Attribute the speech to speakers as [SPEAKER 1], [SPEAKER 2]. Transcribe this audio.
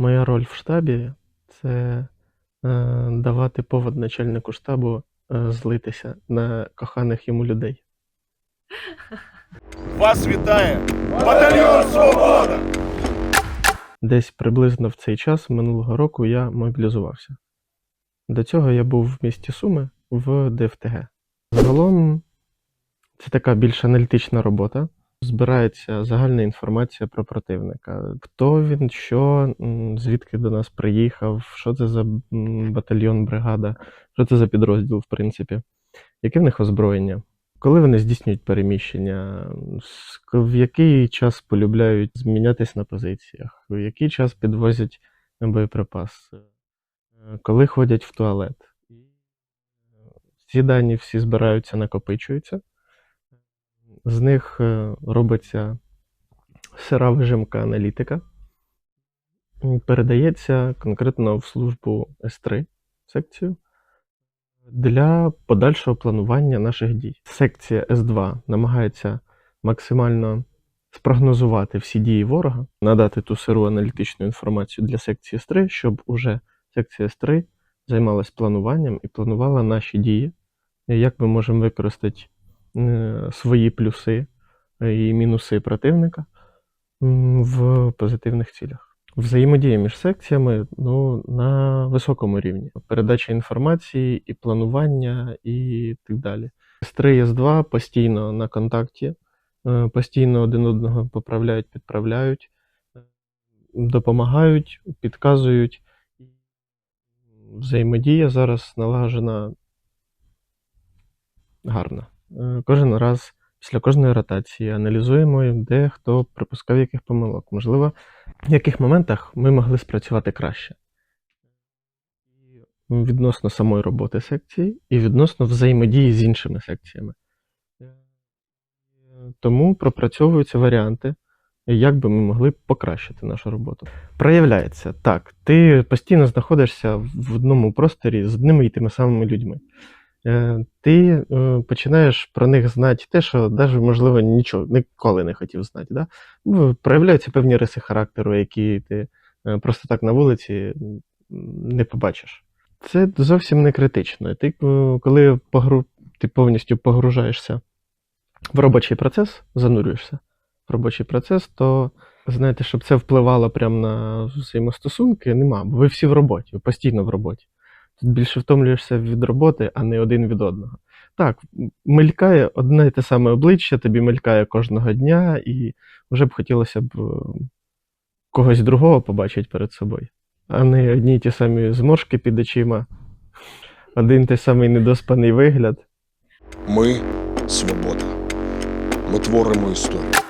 [SPEAKER 1] Моя роль в штабі це е, давати повод начальнику штабу е, злитися на коханих йому людей.
[SPEAKER 2] Вас вітає батальйон Свобода!
[SPEAKER 1] Десь приблизно в цей час минулого року я мобілізувався. До цього я був в місті Суми в ДФТГ. Загалом це така більш аналітична робота. Збирається загальна інформація про противника. Хто він, що, звідки до нас приїхав, що це за батальйон, бригада, що це за підрозділ, в принципі, яке в них озброєння, коли вони здійснюють переміщення, в який час полюбляють змінятись на позиціях, в який час підвозять боєприпаси, е, коли ходять в туалет. І, е, Ці дані всі збираються, накопичуються. З них е, робиться сира вижимка аналітика, передається конкретно в службу С3 секцію для подальшого планування наших дій. Секція С2 намагається максимально спрогнозувати всі дії ворога, надати ту сиру аналітичну інформацію для секції С3, щоб уже секція С3 займалась плануванням і планувала наші дії, як ми можемо використати свої плюси е, і мінуси противника в позитивних цілях. Взаємодія між секціями ну, на високому рівні. Передача інформації, і планування, і так далі. С3 С2 постійно на контакті, е, постійно один одного поправляють, підправляють, е, допомагають, підказують. Взаємодія зараз налагоджена гарно. Е, Кожен раз після кожної ротації аналізуємо, де хто припускав яких помилок. Можливо, в яких моментах ми могли спрацювати краще. Відносно самої роботи секції і відносно взаємодії з іншими секціями. Е, Тому пропрацьовуються варіанти, як би ми могли покращити нашу роботу. Проявляється так, ти постійно знаходишся в одному просторі з одними і тими самими людьми. Е, Ти е, починаєш про них знати те, що навіть, можливо, нічого ніколи не хотів знати. Да? Ну, Проявляються певні риси характеру, які ти е, просто так на вулиці не побачиш. Це зовсім не критично. Ти, коли погру... ти повністю погружаєшся в робочий процес, занурюєшся в робочий процес, то знаєте, щоб це впливало прямо на взаємостосунки, нема, бо ви всі в роботі, ви постійно в роботі. Більше втомлюєшся від роботи, а не один від одного. Так, мелькає одне і те саме обличчя, тобі мелькає кожного дня, і вже б хотілося б е, когось другого побачити перед собою, а не одні й ті самі зморшки під очима, один той самий недоспаний вигляд.
[SPEAKER 3] Ми свобода. Ми творимо історію.